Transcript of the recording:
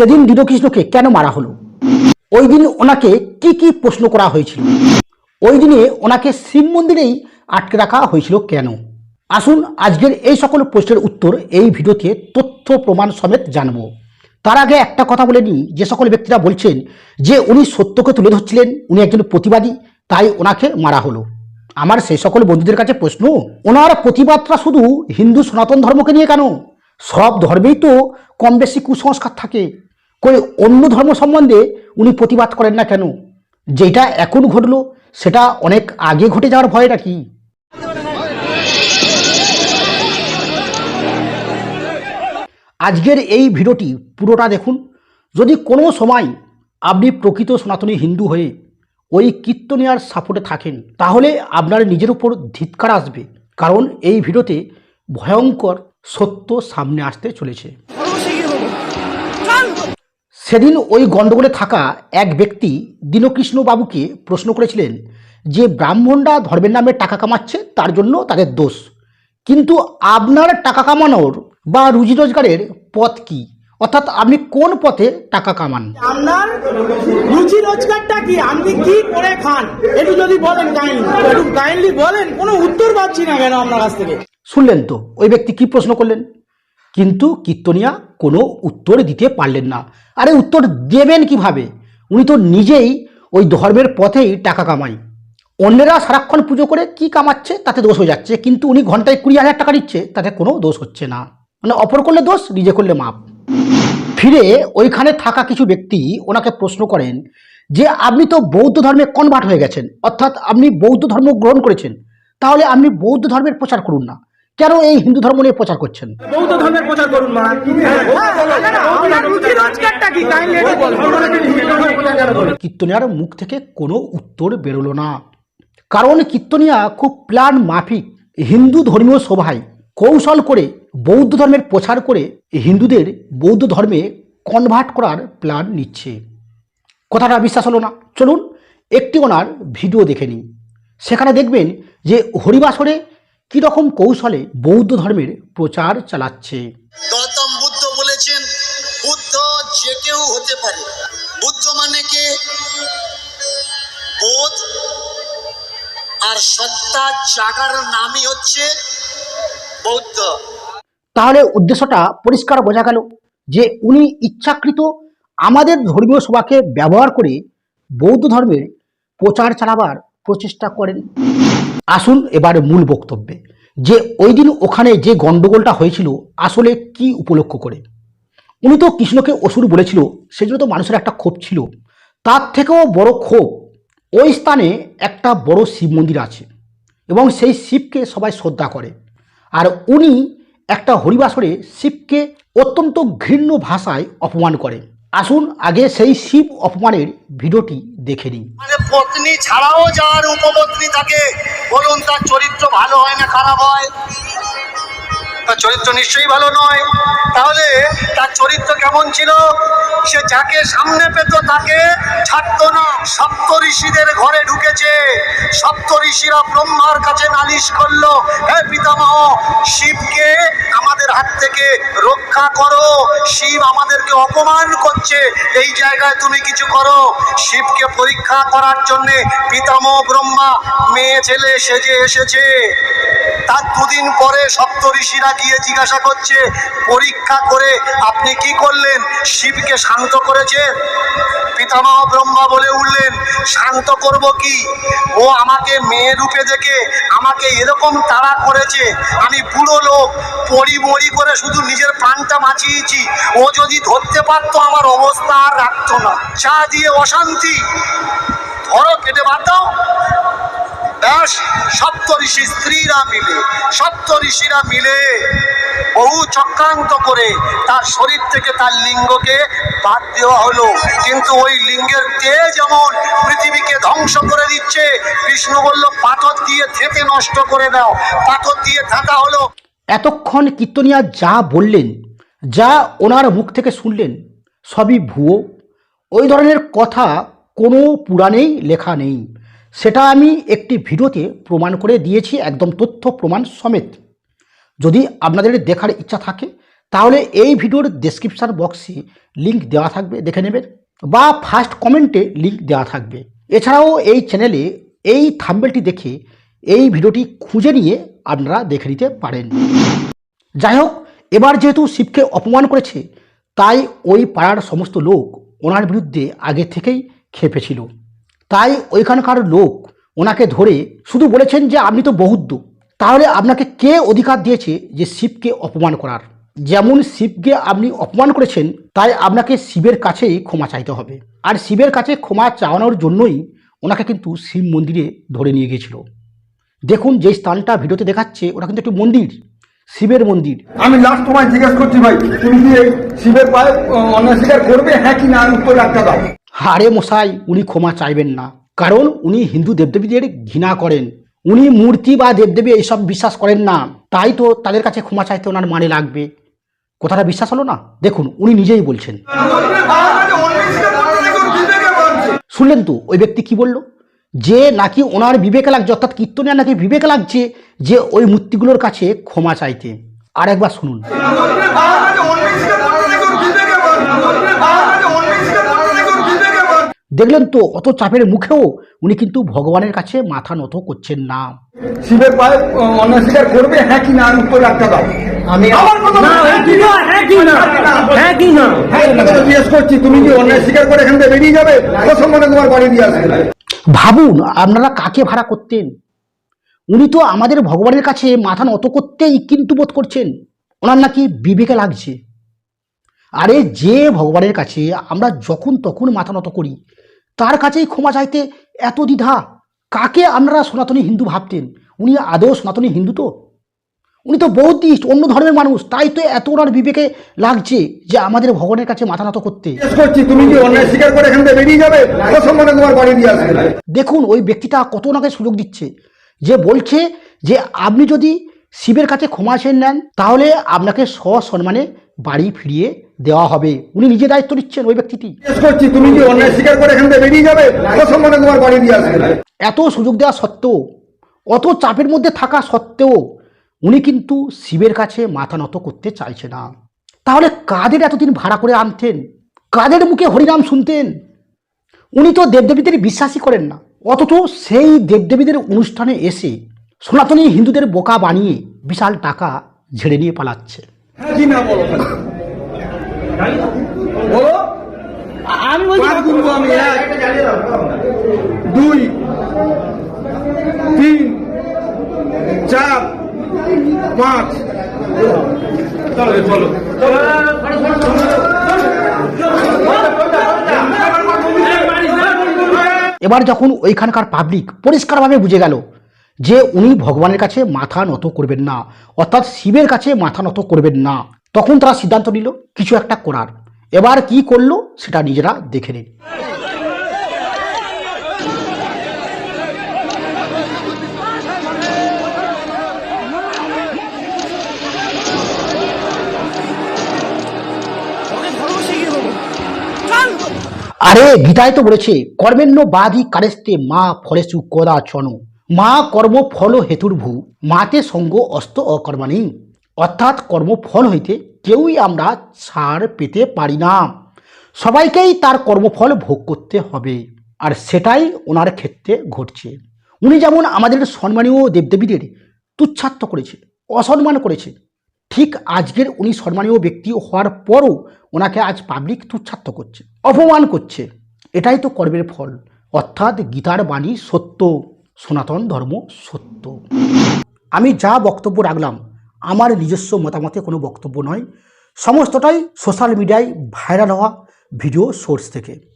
সেদিন দীনকৃষ্ণকে কেন মারা হলো? ওই দিন ওনাকে কি কি প্রশ্ন করা হয়েছিল? ওই দিনে ওনাকে শিব মন্দিরেই আটকে রাখা হয়েছিল কেন? আসুন আজকের এই সকল প্রশ্নের উত্তর এই ভিডিওতে তথ্য প্রমাণ সমেত জানব। তার আগে একটা কথা বলে নিই, যে সকল ব্যক্তিরা বলছেন যে উনি সত্যকে তুলে ধরছিলেন, উনি একজন প্রতিবাদী, তাই ওনাকে মারা হলো। আমার সেই সকল বন্ধুদের কাছে প্রশ্ন, ওনার প্রতিবাদটা শুধু হিন্দু সনাতন ধর্মকে নিয়ে কেন? সব ধর্মেই তো কম বেশি কুসংস্কার থাকে। কই অন্য ধর্ম সম্বন্ধে উনি প্রতিবাদ করেন না কেন? যেটা এখন ঘটলো, সেটা অনেক আগে ঘটে যাওয়ার ভয়টা কি আজকের এই ভিডিওটি পুরোটা দেখুন। যদি কোনো সময় আপনি প্রকৃত সনাতনী হিন্দু হয়ে ওই কীর্তনিয়ার সাপোর্টে থাকেন, তাহলে আপনার নিজের উপর ধিৎকার আসবে। কারণ এই ভিডিওতে ভয়ঙ্কর সত্য সামনে আসতে চলেছে। সেদিন ওই গণ্ডগোলে থাকা এক ব্যক্তি দীনকৃষ্ণ বাবুকে প্রশ্ন করেছিলেন যে ব্রাহ্মণরা ধর্মের নামে টাকা কামাচ্ছে তার জন্য তাদের দোষ। কিন্তু আপনার টাকা কামানোর বা রুজি রোজগারের পথ কি? অর্থাৎ আপনি কোন পথে টাকা কামান? আপনার রুচি রোজগারটা কি? আপনি কি করে খান? একটু যদি বলেন কাইন্ডলি একটু কাইন্ডলি বলেন কোনো উত্তর পাচ্ছি না কেন আপনার কাছ থেকে। শুনলেন তো ওই ব্যক্তি কি প্রশ্ন করলেন? কিন্তু কীর্তনিয়া কোনো উত্তর দিতে পারলেন না। আরে উত্তর দেবেন কীভাবে? উনি তো নিজেই ওই ধর্মের পথেই টাকা কামাই অন্যেরা সারাক্ষণ পুজো করে কি কামাচ্ছে তাতে দোষ হয়ে যাচ্ছে, কিন্তু উনি ঘন্টায় কুড়ি হাজার টাকা দিচ্ছে, তাতে কোনো দোষ হচ্ছে না। মানে অপর করলে দোষ, নিজে করলে মাপ। ফিরে ওইখানে থাকা কিছু ব্যক্তি ওনাকে প্রশ্ন করেন যে, আপনি তো বৌদ্ধ ধর্মে কনভার্ট হয়ে গেছেন, অর্থাৎ আপনি বৌদ্ধ ধর্ম গ্রহণ করেছেন, তাহলে আপনি বৌদ্ধ ধর্মের প্রচার করুন না। কেন এই হিন্দু ধর্ম নিয়ে প্রচার করছেন? বৌদ্ধ ধর্মের প্রচার করুন মা। কীর্তনিয়ার মুখ থেকে কোনো উত্তর বেরোলো না। কারণ কীর্তনিয়া খুব প্ল্যান মাফিক। হিন্দু ধর্মীয় সভায় কৌশল করে বৌদ্ধ ধর্মের প্রচার করে হিন্দুদের বৌদ্ধ ধর্মে কনভার্ট করার প্ল্যান নিচ্ছে। কথাটা বিশ্বাস হলো না। চলুন একটি ওনার ভিডিও দেখে নিন সেখানে দেখবেন যে হরিবাসরে কীরকম কৌশলে বৌদ্ধ ধর্মের প্রচার চালাচ্ছে? গৌতম বুদ্ধ বলেছেন বুদ্ধ যে কেউ হতে পারে। বুদ্ধ মানে কে? বোধ আর সত্তা জাগার নামই হচ্ছে বৌদ্ধ। তাহলে উদ্দেশ্যটা পরিষ্কার বোঝা গেল যে উনি ইচ্ছাকৃত আমাদের ধর্মীয় সভাকে ব্যবহার করে বৌদ্ধ ধর্মের প্রচার চালাবার প্রচেষ্টা করেন। আসুন এবার মূল বক্তব্যে। যে ওই দিন ওখানে যে গণ্ডগোলটা হয়েছিল, আসলে কি উপলক্ষ করে? উনি তো কৃষ্ণকে অসুর বলেছিল, সেজন্য তো মানুষের একটা ক্ষোভ ছিল। তার থেকেও বড় ক্ষোভ, ওই স্থানে একটা বড় শিব মন্দির আছে এবং সেই শিবকে সবাই শ্রদ্ধা করে। আর উনি একটা হরিবাসরে শিবকে অত্যন্ত ঘৃণ্য ভাষায় অপমান করে আসুন আগে সেই শিব অপমানের ভিডিওটি দেখে নিই। মানে পত্নী ছাড়াও যার উপপত্নী থাকে, বলুন তার চরিত্র ভালো হয় না খারাপ হয়? তার চরিত্র নিশ্চয়ই ভালো নয়। তাহলে তার চরিত্র কেমন ছিল? সে যাকে সামনে পেত তাকে না, সপ্ত ঋষিদের ঘরে ঢুকেছে। সপ্ত ঋষিরা ব্রহ্মার কাছে নালিশ করল, হে পিতামহ, শিবকে আমাদের হাত থেকে রক্ষা করো। শিব আমাদেরকে অপমান করছে। এই জায়গায় তুমি কিছু করো। শিবকে পরীক্ষা করার জন্যে পিতামহ, ব্রহ্মা, মেয়ে, ছেলে সেজে এসেছে। তার দুদিন পরে সপ্ত ঋষিরা গিয়ে জিজ্ঞাসা করছে, পরীক্ষা করে আপনি কি করলেন? শিবকে শান্ত করেছেন? পিতামহ ব্রহ্মা বলে উঠলেন, শান্ত করব কি? ও আমাকে মেয়ে রূপে দেখে আমাকে এরকম তাড়া করেছে। আমি বুড়ো লোক, পড়ি মরি করে শুধু নিজের প্রাণটা বাঁচিয়েছি। ও যদি ধরতে পারতো আমার অবস্থা আর রাখতো না। চা দিয়ে অশান্তি, ধরো, কেটে বাদ দাও। ব্যাস সপ্ত ঋষি স্ত্রীরা মিলে সপ্ত ঋষিরা মিলে বহু চক্রান্ত করে তার শরীর থেকে তার লিঙ্গকে বাদ দেওয়া হলো। কিন্তু ওই লিঙ্গের তেজ যেমন পৃথিবীকে ধ্বংস করে দিচ্ছে বিষ্ণু বলল, পাথর দিয়ে থেতে নষ্ট করে দাও। পাথর দিয়ে থাকা হলো। এতক্ষণ কীর্তনিয়া যা বললেন, যা ওনার মুখ থেকে শুনলেন, সবই ভুয়ো। ওই ধরনের কথা কোনো পুরাণেই লেখা নেই। সেটা আমি একটি ভিডিওতে প্রমাণ করে দিয়েছি, একদম তথ্য প্রমাণ সমেত। যদি আপনাদের দেখার ইচ্ছা থাকে, তাহলে এই ভিডিওর ডেসক্রিপশান বক্সে লিংক দেওয়া থাকবে, দেখে নেবেন, বা ফার্স্ট কমেন্টে লিংক দেওয়া থাকবে। এছাড়াও এই চ্যানেলে এই থাম্বেলটি দেখে এই ভিডিওটি খুঁজে নিয়ে আপনারা দেখে নিতে পারেন। যাই হোক, এবার যেহেতু শিবকে অপমান করেছে, তাই ওই পাড়ার সমস্ত লোক ওনার বিরুদ্ধে আগে থেকেই খেপেছিল তাই ওইখানকার লোক ওনাকে ধরে শুধু বলেছেন যে আপনি তো বৌদ্ধ। তাহলে আপনাকে কে অধিকার দিয়েছে যে শিবকে অপমান করার? যেমন শিবকে আপনি অপমান করেছেন, তাই আপনাকে শিবের কাছেই ক্ষমা চাইতে হবে। আর শিবের কাছে ক্ষমা চাওয়ানোর জন্যই ওনাকে কিন্তু শিব মন্দিরে ধরে নিয়ে গিয়েছিল। দেখুন যে স্থানটা ভিডিওতে দেখাচ্ছে, ওটা কিন্তু একটি মন্দির। শিবের মন্দির। আমি লাস্ট তোমায় জিজ্ঞেস করছি ভাই তুমি কি এই শিবের পায়ে আহ, অন্যায় স্বীকার করবে হ্যাঁ কি না উত্তর একটা দাও। হারে মশাই উনি ক্ষমা চাইবেন না। কারণ উনি হিন্দু দেবদেবীদের ঘৃণা করেন। উনি মূর্তি বা দেবদেবী এইসব বিশ্বাস করেন না। তাই তো তাদের কাছে ক্ষমা চাইতে ওনার মানে লাগবে। কথাটা বিশ্বাস হলো না? দেখুন উনি নিজেই বলছেন। শুনলেন তো ওই ব্যক্তি কি বলল? যে নাকি ওনার বিবেক লাগছে, অর্থাৎ কীর্তনের নাকি বিবেক লাগছে যে ওই মূর্তিগুলোর কাছে ক্ষমা চাইতে। আর একবার শুনুন। দেখলেন তো, অত চাপের মুখেও উনি কিন্তু ভগবানের কাছে মাথা নত করছেন না। শিবের পায়ে অন্যায় করবে হ্যাঁ কি না আমি উত্তর একটা দাও। আমি আমার কথা হ্যাঁ কি না হ্যাঁ কি না হ্যাঁ কি না হ্যাঁ তোমাকে তো জিজ্ঞেস করছি তুমি কি অন্যায় স্বীকার করে এখান থেকে বেরিয়ে যাবে? অসম্মানে তোমার বাড়ি দিয়ে আসবে। ভাবুন আপনারা কাকে ভাড়া করতেন? উনি তো আমাদের ভগবানের কাছে মাথা নত করতেই কিন্তু বোধ করছেন। ওনার নাকি বিবেকে লাগছে। আরে যে ভগবানের কাছে আমরা যখন তখন মাথা নত করি তার কাছেই ক্ষমা চাইতে এত দ্বিধা। কাকে আপনারা সনাতনী হিন্দু ভাবতেন? উনি আদৌ সনাতনী হিন্দু তো? উনি তো বৌদ্ধিস্ট অন্য ধর্মের মানুষ। তাই তো এত ওনার বিবেকে লাগছে যে আমাদের ভগবানের কাছে মাথা নত করতে। তুমি কি অন্যায় স্বীকার করে এখান থেকে বেরিয়ে যাবে? তোমার বাড়ি দিয়ে আসবে দেখুন ওই ব্যক্তিটা কত ওনাকে সুযোগ দিচ্ছে। যে বলছে যে আপনি যদি শিবের কাছে ক্ষমা চেয়ে নেন তাহলে আপনাকে সসম্মানে বাড়ি ফিরিয়ে দেওয়া হবে। উনি নিজে দায়িত্ব নিচ্ছেন ওই ব্যক্তিটি। তুমি কি অন্যায় স্বীকার করে এখান থেকে বেরিয়ে যাবে? অসম্মানে তোমার বাড়ি দিয়ে আসবে। এত সুযোগ দেওয়া সত্ত্বেও অত চাপের মধ্যে থাকা সত্ত্বেও উনি কিন্তু শিবের কাছে মাথা নত করতে চাইছে না। তাহলে কাদের এতদিন ভাড়া করে আনতেন? কাদের মুখে হরিনাম শুনতেন? উনি তো দেবদেবীদের বিশ্বাসই করেন না। অথচ সেই দেবদেবীদের অনুষ্ঠানে এসে সনাতনী হিন্দুদের বোকা বানিয়ে বিশাল টাকা ঝেড়ে নিয়ে পালাচ্ছে। হ্যাঁ বলো। আমি বলছি পাঁচ গুনবো আমি এক। দুই। তিন। চার। পাঁচ। চলো চলো। এবার যখন ওইখানকার পাবলিক পরিষ্কারভাবে বুঝে গেল যে উনি ভগবানের কাছে মাথা নত করবেন না অর্থাৎ শিবের কাছে মাথা নত করবেন না তখন তারা সিদ্ধান্ত নিল, কিছু একটা করার। এবার কি করল, সেটা নিজেরা দেখে নিন। আরে, গীতায় তো বলেছে, কর্মেণ্য বাদি কারেস্তে মা ফলেসু কদাচন। মা কর্ম ফল হেতুর্ভু, মাতে সঙ্গ অস্ত অকর্মাণী। অর্থাৎ কর্মফল হইতে কেউই আমরা ছাড় পেতে পারি না। সবাইকেই তার কর্মফল ভোগ করতে হবে, আর সেটাই ওনার ক্ষেত্রে ঘটছে। উনি যেমন আমাদের সম্মানীয় দেবদেবীদের তুচ্ছাত্য করেছে, অসম্মান করেছে, ঠিক আজকের উনি সম্মানীয় ব্যক্তি হওয়ার পরও ওনাকে আজ পাবলিক তুচ্ছাত্য করছে, অপমান করছে। এটাই তো কর্মের ফল, অর্থাৎ গীতার বাণী সত্য, সনাতন ধর্ম সত্য। আমি যা বক্তব্য রাখলাম আমার নিজস্ব মতামতে কোনো বক্তব্য নয়। সমস্তটাই সোশ্যাল মিডিয়ায় ভাইরাল হওয়া ভিডিও সোর্স থেকে।